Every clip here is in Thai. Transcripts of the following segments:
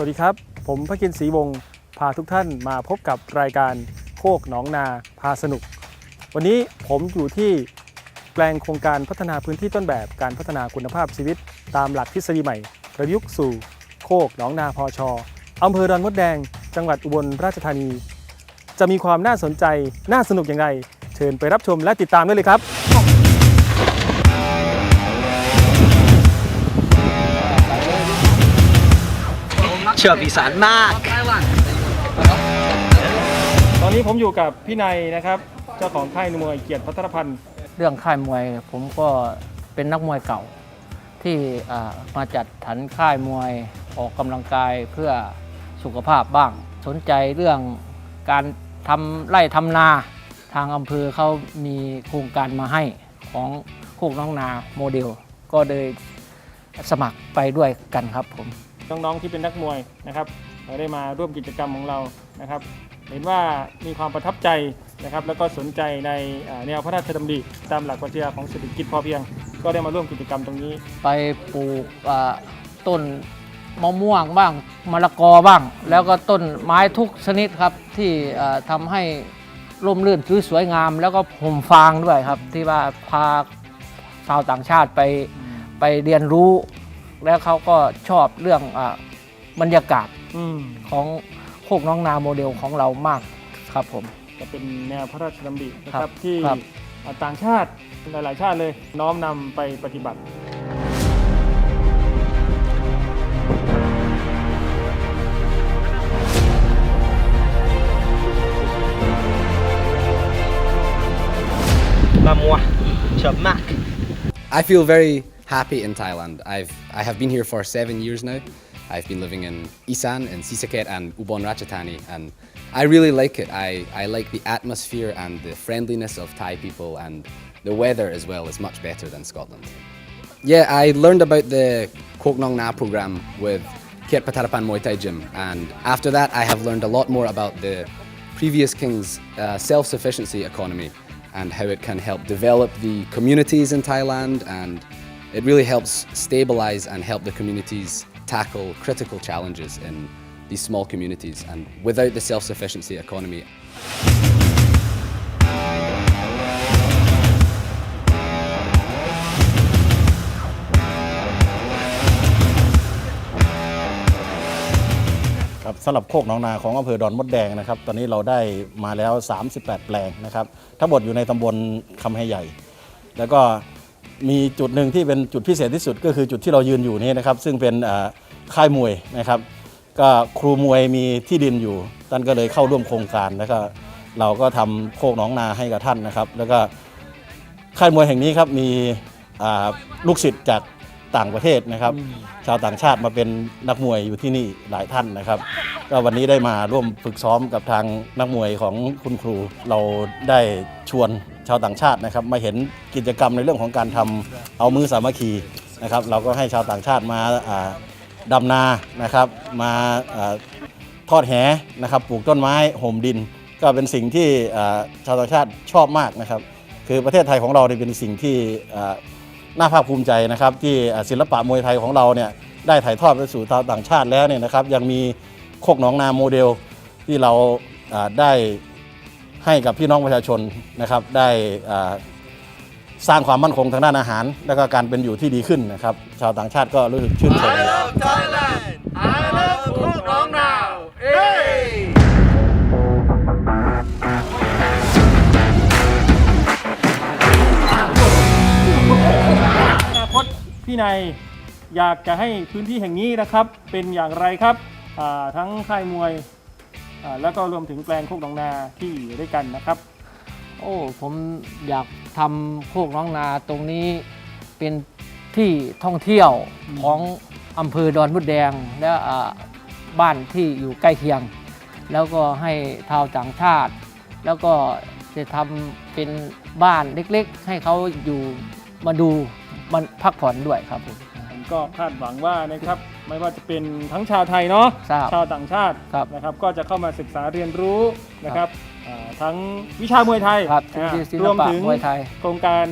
วัสดีครับ ผมพระกินศรีวงศ์พาทุกท่านมาพบกับรายการโคกหนองนาพาสนุก วันนี้ผมอยู่ที่แปลงโครงการพัฒนาพื้นที่ต้นแบบการพัฒนาคุณภาพชีวิต ตามหลักทฤษฎีใหม่ ประยุกต์สู่โคกหนองนาพอชออำเภอดอนมดแดง จังหวัดอุบลราชธานี จะมีความน่าสนใจน่าสนุกอย่างไร เชิญไปรับชมและติดตามได้เลยครับ ชื่ออีสานมาก ตอนนี้ผมอยู่กับพี่นายนะครับ เจ้าของค่ายมวยเกียรติพัฒนพันธ์เรื่องค่ายมวยผมก็เป็นนักมวยเก่า ที่อ่ามาจัดฐานค่ายมวยออกกำลังกายเพื่อสุขภาพบ้าง สนใจเรื่องการทำไร่ทำนาทางอำเภอเขามีโครงการมาให้ของโคกน้องนาโมเดล ก็เลยสมัครไปด้วยกันครับผม น้องๆที่เป็นนักมวยนะครับเราได้มาร่วมกิจกรรมของเรานะครับ เห็นว่ามีความประทับใจนะครับ แล้วก็สนใจในแนวพระราชดำริตามหลักปรัชญาของเศรษฐกิจพอเพียง ก็ได้มาร่วมกิจกรรมตรงนี้ ไปปลูกต้นมะม่วงบ้างมะละกอบ้าง แล้วก็ต้นไม้ทุกชนิดครับที่อ่าทำให้ร่มรื่นสวยงาม แล้วก็ห่มฟางด้วยครับ ที่ว่าพาชาวต่างชาติไปไปเรียนรู้ แล้วเขาก็ชอบเรื่องอาบรรยากาศอืมของโคกน้องนาโมเดลของเรามากครับผม จะเป็นแนวพระราชดำรินะคครัรับบที่ครับอ่าต่างชาติหลาย ๆ ชาติเลย น้อมนำไปปฏิบัติมามัวเชื่อมาก I feel very happy in Thailand. I've I have been here for seven years now. I've been living in Isan, in Sisaket, and Ubon Ratchathani, and I really like it. I, I like the atmosphere and the friendliness of Thai people, and the weather as well is much better than Scotland. Yeah, I learned about the Kok Nong Na program with Kiat Patarapan Muay Thai Gym, and after that, I have learned a lot more about the previous king's uh, self-sufficiency economy and how it can help develop the communities in Thailand, and it really helps stabilize and help the communities tackle critical challenges in these small communities. And without the self-sufficiency economy, ครับสำหรับโคกหนองนาของอำเภอดอนมดแดงนะครับ ตอนนี้เราได้มาแล้ว 38 แปลงนะครับ ทั้งหมดอยู่ในตำบลคำให้ใหญ่ แล้วก็ มีจุดหนึ่งที่เป็นจุดพิเศษที่สุดก็คือจุดที่เรายืนอยู่นี้นะครับ ซึ่งเป็นอ่าค่ายมวยนะครับ ก็ครูมวยมีที่ดินอยู่ ท่านก็เลยเข้าร่วมโครงการแล้วก็เราก็ทำโคกหนองนาให้กับท่านนะครับ แล้วก็ค่ายมวยแห่งนี้ครับมีอ่าลูกศิษย์จากต่างประเทศนะครับ ชาวต่างชาติมาเป็นนักมวยอยู่ที่นี่หลายท่านนะครับ ก็วันนี้ได้มาร่วมฝึกซ้อมกับทางนักมวยของคุณครู เราได้ชวน ชาวต่างชาตินะครับมาเห็นกิจกรรมในเรื่องของการทำเอามือสามัคคีนะครับเราก็ให้ชาวต่างชาติมาดำนานะครับมาอทอดแหนะครับปลูกต้นไม้ห่มดิน ก็เป็นสิ่งที่ชาวต่างชาติชอบมากนะครับคือประเทศไทยของเราเป็นสิ่งที่น่าภาคภูมิใจนะครับที่ศิลปะมวยไทยของเราเนี่ยได้ถ่ายทอดไปสู่ชาวต่างชาติแล้วเนี่ยนะครับยังมีโคกหนองนาโมเดลที่เราได้ ให้กับพี่น้องประชาชนนะครับได้อ่าสร้างความมั่นคงทางด้านอาหาร และก็การเป็นอยู่ที่ดีขึ้นนะครับ ชาวต่างชาติก็รู้สึกชื่นชมอนาคตพี่นายอยากจะให้พื้นที่แห่งนี้นะครับเป็นอย่างไรครับอ่าทั้งค่ายมวยอ่า แล้วก็รวมถึงแปลงโคกหนองนาที่อยู่ด้วยกันนะครับ โอ้ผมอยากทำโคกน้องนาตรงนี้เป็นที่ท่องเที่ยวของอำเภอดอนมุดแดงและอ่าบ้านที่อยู่ใกล้เคียง แล้วก็ให้ชาวต่างชาติ แล้วก็จะทำเป็นบ้านเล็กๆ ให้เขาอยู่มาดูมันพักผ่อนด้วยครับผมผมก็คาดหวังว่านะครับ ไม่ว่าจะเป็นทั้งชาวไทยเนาะทราบชาวต่างชาติครับนะครับ ก็จะเข้ามาศึกษาเรียนรู้นะครับอ่าทั้งวิชามวยไทยครับอ่าศิลรวมปะถึงมวยไทยโครงการ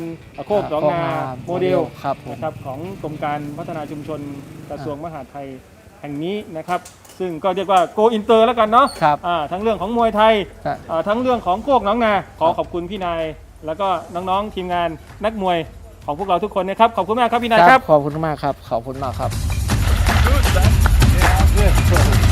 โคกหนองนาโคกหนองนาโมเดลครับผม นะครับของกรมการพัฒนาชุมชนกระทรวงมหาดไทยแห่งนี้นะครับ ซึ่งก็เรียกว่าโกอินเตอร์แล้วกันเนาะครับ อ่าทั้งเรื่องของมวยไทย ครับ อ่าทั้งเรื่องของโคกน้องนา ขอขอบคุณพี่นาย แล้วก็น้องๆทีมงานนักมวยของพวกเราทุกคนนะครับ ขอบคุณมากครับพี่นายครับ ขอบคุณมากครับ ขอบคุณมากครับ Good, son. Yeah, I've left trouble.